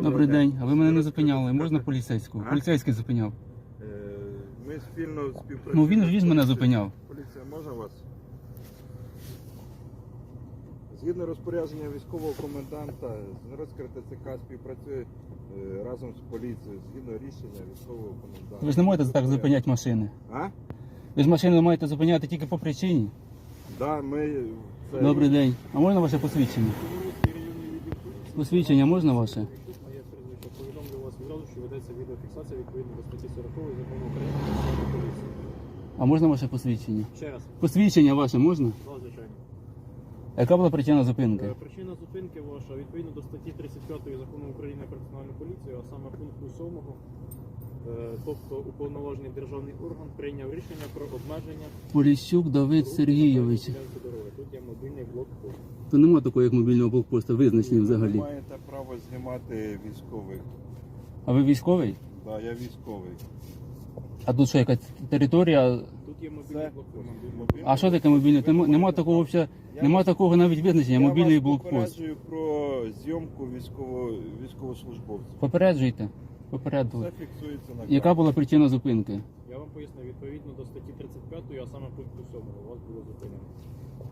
Добрий день. А ви мене не зупиняли. Можна поліцейського? А? Поліцейський зупиняв. Е, Ми спільно співпрацюємо. Ну він ж він мене зупиняв. Поліція може вас? Згідно розпорядження військового коменданта, Згородська ТЦК співпрацює е, разом з поліцією згідно рішення військового коменданта. Ви ж не можете так зупиняти машини. А? Ви ж машини маєте зупиняти тільки по причині. Да, ми... це- Добрий день. А можна ваше посвідчення? Посвідчення можна ваше? А я прізвище повідомлю вас відразу, що ведеться відеофіксація відповідно до статті 40 закону України про поліцію. А можна ваше посвідчення? Ще раз, Посвідчення ваше можна? да, звичайно. А Яка була причина зупинки? Е, Причина зупинки ваша відповідно до статті 35 закону України про національну поліцію, а саме пункту 7, е, тобто уповноважений державний орган прийняв рішення про обмеження Поліщук Давид руху Сергійович. ділянці дороги. Тут є мобільний блокпост. То нема такого, як мобільного блокпосту, визначення Ви взагалі. маєте право знімати військових. А ви військовий? Да, я військовий. А тут що, якась територія? Тут є мобільний блокпост. А що таке мобільний? Нема, нема такого взагалі, нема такого навіть визначення, мобільний Я вас блокпост. попереджую про зйомку військово, військовослужбовців. Попереджуйте. Попередили. Це фіксується на Яка була причина зупинки? Я вам поясню, відповідно до статті 35, а саме пункту 7 у вас було зупинено.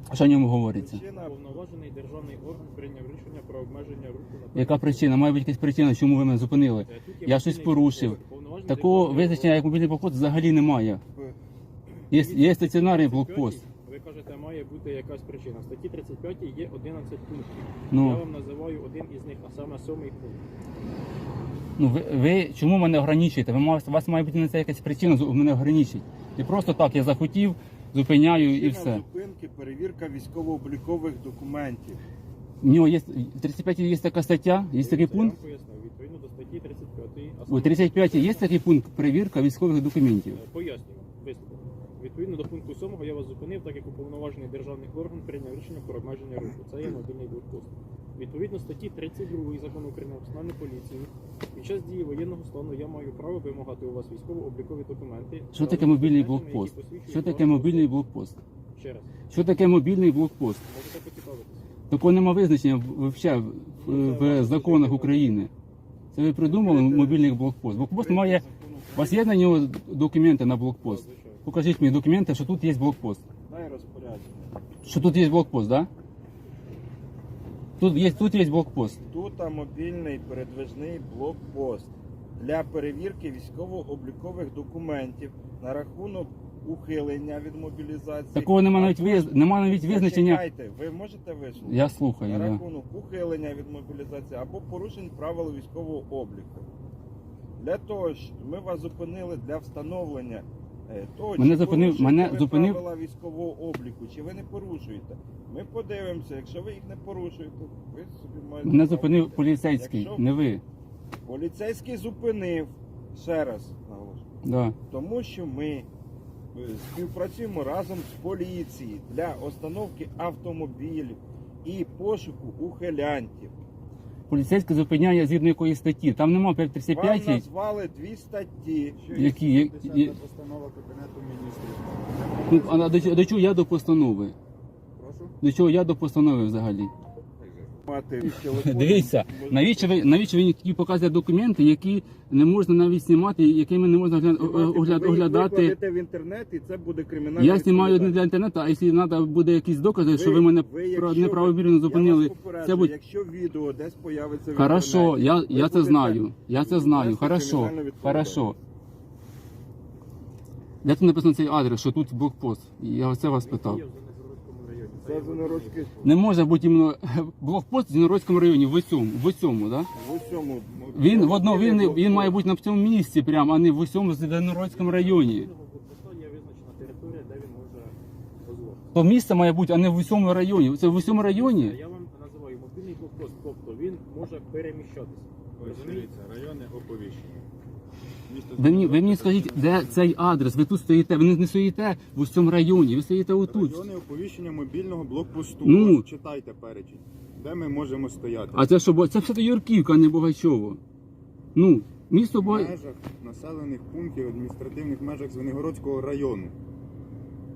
А що в ньому говориться? Причина Уповноважений державний орган прийняв рішення про обмеження руху на Яка причина? Має бути якась причина, чому ви мене зупинили? Е, тут є Я щось мобільний порушив. блокпост. Такого державний визначення, як мобільний блокпост, взагалі немає. Є, є стаціонарний 35 блокпост. Ви кажете, має бути якась причина. В статті 35 є 11 пунктів. Ну. Я вам називаю один із них, а саме сьомий пункт. Ну ви, ви чому мене ограничуєте? Ви мав- у вас має бути на це якась причина мене ограничити. І просто так я захотів, зупиняю і все. зупинки перевірка військово-облікових документів. У нього є 35 є така стаття, є такий пункт. відповідно до статті 35, У саме 35 є такий пункт перевірка військових документів. Е, Пояснюю. Відповідно до пункту 7 я вас зупинив, так як уповноважений державний орган прийняв рішення про обмеження руху. Це є мобільний блокпост. Відповідно статті 32 закону України про національну поліцію. Під час дії воєнного стану я маю право вимагати у вас військово-облікові документи. Що таке мобільний блокпост? Що таке мобільний блокпост? Ще раз, Що таке мобільний блокпост? можете поцікавитися. Такого нема визначення в, в, в, в законах України. Це ви придумали мобільний блокпост. Блокпост має. У вас є на нього документи на блокпост? Покажіть мені документи, що тут є блокпост. Дай розпорядження. Що тут є блокпост, так? Да? Тут є, тут є блокпост. Тут а, мобільний передвижний блокпост для перевірки військово-облікових документів на рахунок ухилення від мобілізації. Такого нема навіть виз... нема навіть визначення. Зачекайте, ви можете висловити? Я слухаю. на Да. рахунок ухилення від мобілізації або порушень правил військового обліку. Для того, що ми вас зупинили для встановлення того, Мене зупинив- мене ви зупинив- правила військового обліку, чи ви не порушуєте. Ми подивимося, якщо ви їх не порушуєте, ви собі маєте. Мене зупинив йти. поліцейський, Якщо не ви. Поліцейський зупинив ще раз наголошую. Да. Тому що ми е, співпрацюємо разом з поліцією для установки автомобілів і пошуку ухилянтів. Поліцейський зупиняє згідно якоїсь статті. Там нема Вам 535, назвали дві статті. які. є- є- постанова Кабінету міністрів. Ну, а до, чого- до чого я до постанови? Прошу. До чого я до постанови взагалі? Дивіться, навіщо ви навіщо ви такі показуєте документи, які не можна навіть знімати, якими не можна гля- Ви оглядати? викладете в інтернет і це буде кримінальна Я знімаю не для інтернету, а якщо треба буде якісь докази, що ви мене ви, неправомірно зупинили, Я вас попереджую, це будь якщо відео десь появиться в хорошо. інтернеті, Я ви я це будете знаю. Я це знаю. нести Хорошо, кримінальну відповідальність. хорошо. Де тут написано цей адрес, що тут блокпост? Я це вас питав. Є в Зеленогородському районі. Це Не може бути іменно блокпост в Зінородському районі, в усьому, в усьому, да? в усьому. Він в одно, він, він має бути на цьому місці прямо, а не в усьому Зінородському районі. Є визначена територія, де він може дозволити. То місце має бути, а не в усьому районі. Це в усьому районі. Я вам називаю мобільний блокпост, тобто він може переміщатися. Ось дивіться, районне оповіщення. Ви мені, ви мені скажіть, де цей адрес? Ви тут стоїте, ви не, не стоїте в усьому районі, ви стоїте отут. Районне оповіщення мобільного блокпосту. Ну. Читайте перечень. Де ми можемо стояти? А це що, бо- це все Юрківка, а не Богачово. Ну, місто В Бога... межах населених пунктів адміністративних межах Звенигородського району.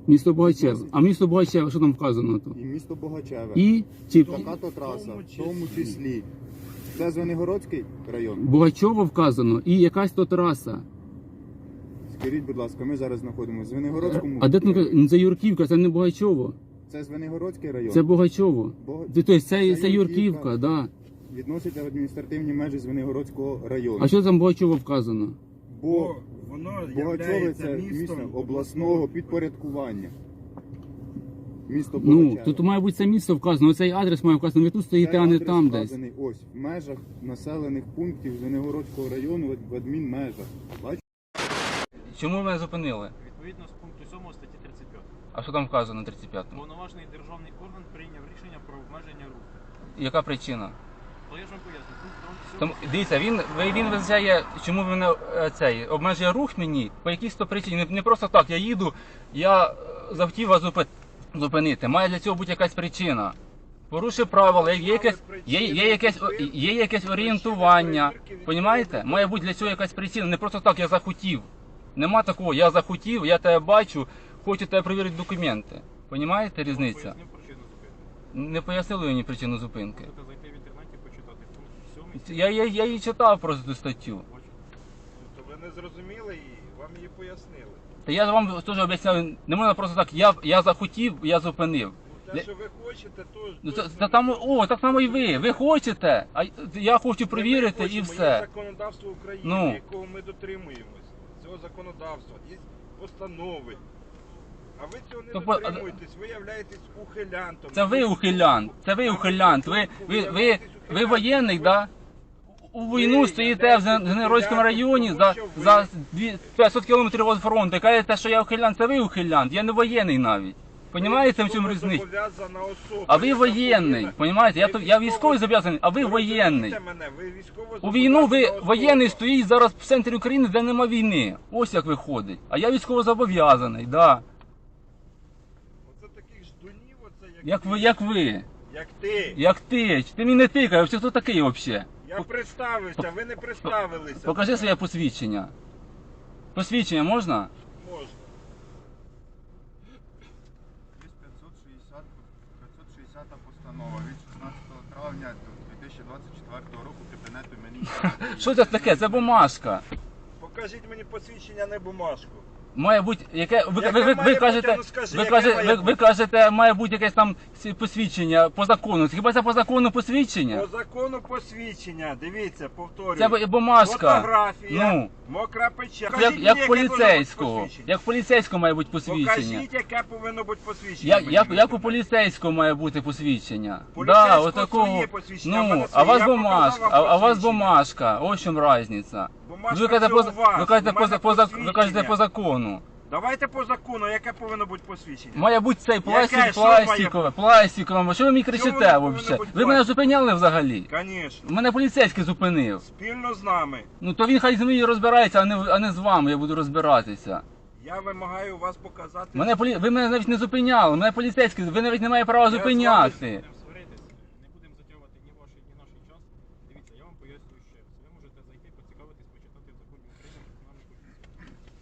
місто Богачеве. А місто Богачеве, що там вказано? То? І місто Богачеве. І чи Така то траса, в тому числі. Це Звенигородський район. Бугачово вказано і якась то траса. Скажіть, будь ласка, ми зараз знаходимося в Звенигородському. А де ну, це Юрківка, це не Бугачово. Це Звенигородський район. Це Бугачово. Бо- Тобто це, це Це Юрківка, Юрківка. да. Відноситься в адміністративні межі Звенигородського району. А що там Бугачово вказано? Бо воно Богачове це місце обласного підпорядкування. Місто Ну, тут має бути це місце вказано, оцей адрес має вказано, ви тут стоїте, а не адрес там десь. вказаний Ось в межах населених пунктів Звенигородського району в адмінмежах. Бачите? Чому ви мене зупинили? Відповідно з пункту 7 статті 35. А що там вказано 35-му? Повноважний державний орган прийняв рішення про обмеження руху. Яка причина? То я ж вам поясню. Пункт Там, 7 дивіться, він, ви- він визначає, чому він мене е, цей, обмежує рух мені по якійсь то причині. Не, не просто так, я їду, я е, захотів вас зупи- зупинити. Має для цього бути якась причина. Порушив правила, є, якесь, є, є, якесь, є якесь орієнтування. Понімаєте? Має бути для цього якась причина. Не просто так я захотів. Нема такого, я захотів, я тебе бачу, хочу тебе перевірити документи. Понімаєте різниця? причину зупинки. Не пояснили мені причину зупинки. Можете зайти в інтернеті почитати пункт Я, я, я її читав просто цю статтю. То ви не зрозуміли її, вам її пояснили. Та я вам теж об'ясняв, не можна просто так, я, я захотів, я зупинив. Те, що ви хочете, то Ну, це, та там, о, так само і ви. Ви хочете, а я хочу перевірити і хочемо, Є все. законодавство України, Ну. якого ми дотримуємось. Цього законодавства, є постанови. А ви цього не То по- а- дотримуєтесь, ви являєтесь ухилянтом. Це ви ухилянт, це ви ухилянт. Ви, ви, ви, ви воєнний, да? У війну стоїте в Генеральському районі за, за 500 кілометрів від фронту. і Кажете, що я ухилянт, це ви ухилянт, я не воєнний навіть. Понімаєте, в чому різниця? А ви воєнний, понімаєте? Я, я військовий зобов'язаний, а ви воєнний. У війну ви воєнний стоїть зараз в центрі України, де нема війни. Ось як виходить. А я військово зобов'язаний, да. Оце таких ждунів, оце як, ви, як ви, Як ти. як ти. Ти мені не тикаєш, чи хто такий взагалі? Я представився, ви не представилися. Покажи своє посвідчення. Посвідчення можна? Можна. Є 560, 560 постанова від 16 травня 2024 року Кабінету міністрів. Що це таке? Це бумажка. Покажіть мені посвідчення, не бумажку. Має бути яке. Ви, Яке ви, ви, має ви бути? кажете, Ну, скажи, ви, яке кажете, має ви, бути? ви кажете, має бути якесь там ці- посвідчення по закону. Хіба це по закону посвідчення? По закону посвідчення, дивіться, повторюю. Це бу- бумажка. Фотографія, Ну. мокра печать. Як, Покажіть як яке повинно бути поліцейського. посвідчення. Як поліцейського має бути посвідчення. Покажіть, яке повинно бути посвідчення. Як, мені як, як у поліцейського має бути посвідчення? Поліцейського своє посвідчення, а в Ну, а у вас. Я бумажка, показав вам а, а у вас посвідчення. бумажка. Ось в чому різниця. Бумажка Ви кажете, по, вас, ви кажете, у по, мене по, ви кажете по закону. Давайте по закону, яке повинно бути посвідчення. Має бути цей пластик? Що має пластикове, пластикове. Що ви мені кричите воно повинно взагалі? бути Ви мене пластик? зупиняли взагалі? Звісно. Мене поліцейський зупинив. Спільно з нами. Ну то він хай з мною розбирається, а не, а не з вами, я буду розбиратися. Я вимагаю вас показати. Мене полі... Ви мене навіть не зупиняли, мене поліцейський, ви навіть не маєте права Я з вами зупиняти. Будемо сваритись, не будемо затягувати ні ваш, ні наш час. Дивіться, я вам пояснюю ще раз. Ви можете зайти, поцікавитись, почитати в законі України про національну поліцію.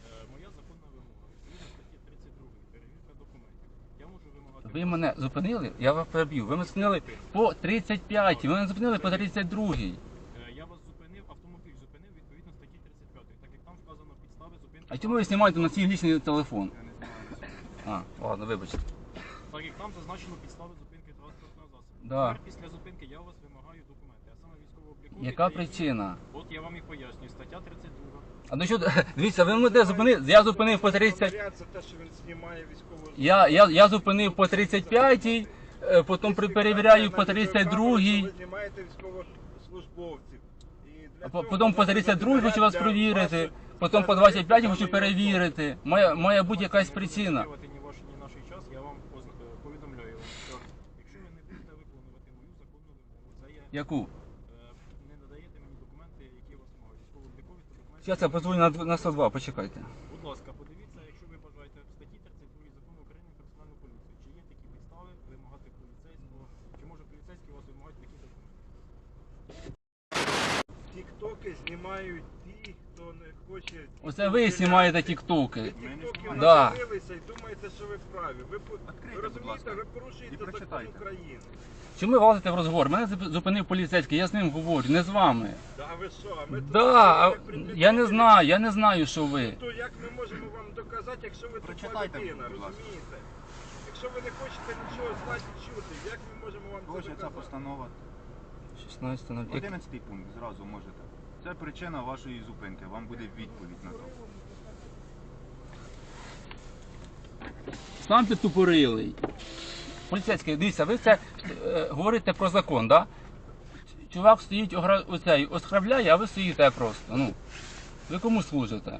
Е, моя законна вимога, відповідно статті 32, перевірка документів. Я можу вимагати... Ви мене зупинили, я вас переб'ю. Ви мене зупинили по 35, ви мене зупинили по 32. Е, Я вас зупинив, автомобіль зупинив відповідно статті 35, так як там вказано підстави зупинки. А чому ви знімаєте на свій лічний телефон? Я не знаю. А, ладно, вибачте. Так як там зазначено підстави зупинки транспортного засобу. Да. Тепер після зупинки я у вас вимагаю документи, а. Яка причина? От я вам і пояснюю, стаття 32. А ну що, дивіться, ви мене зупинили, я зупинив по 30. Це те, що він знімає військову Я, я, я зупинив по 35, е, потім при- перевіряю по 32, Ви знімаєте військовослужбовців. І для а по- цього потім по можна 32 хочу вас для перевірити, вашої- потім по 25 хочу перевірити. Має, має бути якась причина. Не ні ваш, ні наш час, я вам позна- е, повідомляю що якщо ви не будете виконувати мою законну вимогу, це є Яку? е, не надаєте мені документи, які вас можуть. Військово-облікові та документи. Зараз я позвоню на, на 102, почекайте. Будь ласка, подивіться, якщо ви бажаєте в статті 32 закону України про національну поліцію, чи є такі підстави вимагати поліцейського, чи може поліцейський вас вимагати такі документи. Тіктоки знімають ті, хто не хоче. Оце ви знімаєте тіктоки. Тіктоки Да. надивилися і думаєте, що ви праві. Ви, Відкрийте, будь розумієте, ласка, ви і порушуєте закон прочитайте. України. Чому ви влазите в розговор? Мене зуп- зупинив поліцейський, я з ним говорю, не з вами. Да, а ви що? А ми тут Да, а я не знаю, я не знаю, що ви. То як ми можемо вам доказати, якщо ви тупа Прочитайте, людина, будь ласка. розумієте? Якщо ви не хочете нічого знати і чути, як ми можемо вам це Ось ця доказати? постанова. 16 на 11 пункт, зразу можете. Це причина вашої зупинки, вам буде відповідь на то. Сам ти тупорилий. Поліцейський, дивіться, ви це е, говорите про закон, да? Чувак стоїть огра... оцей, оскрабляє, а ви стоїте просто. Ну. Ви кому служите?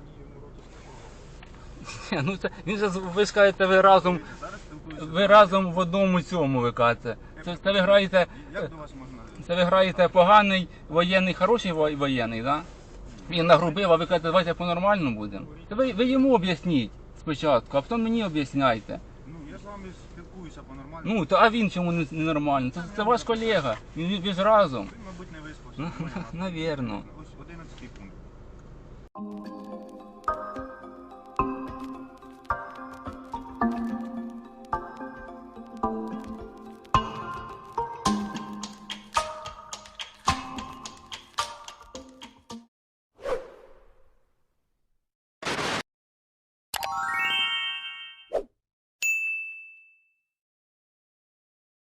Ні, Ну, це, він же, ви ж кажете, ви разом, ви разом в одному цьому ви кажете. Це, це ви граєте. Як? Це ви граєте поганий воєнний, хороший воєнний, да? Він нагрубив, а ви кажете, давайте по-нормальному будемо. Ви, ви йому об'ясніть спочатку, а потім мені об'ясняйте. Ну, я з вами спілкуюся по-нормальному. Ну, то а він чому не, нормально? Це, це ваш колега, він, він ж разом. Він, мабуть, не виспався. Ну, Навірно. Ось 11 пункт.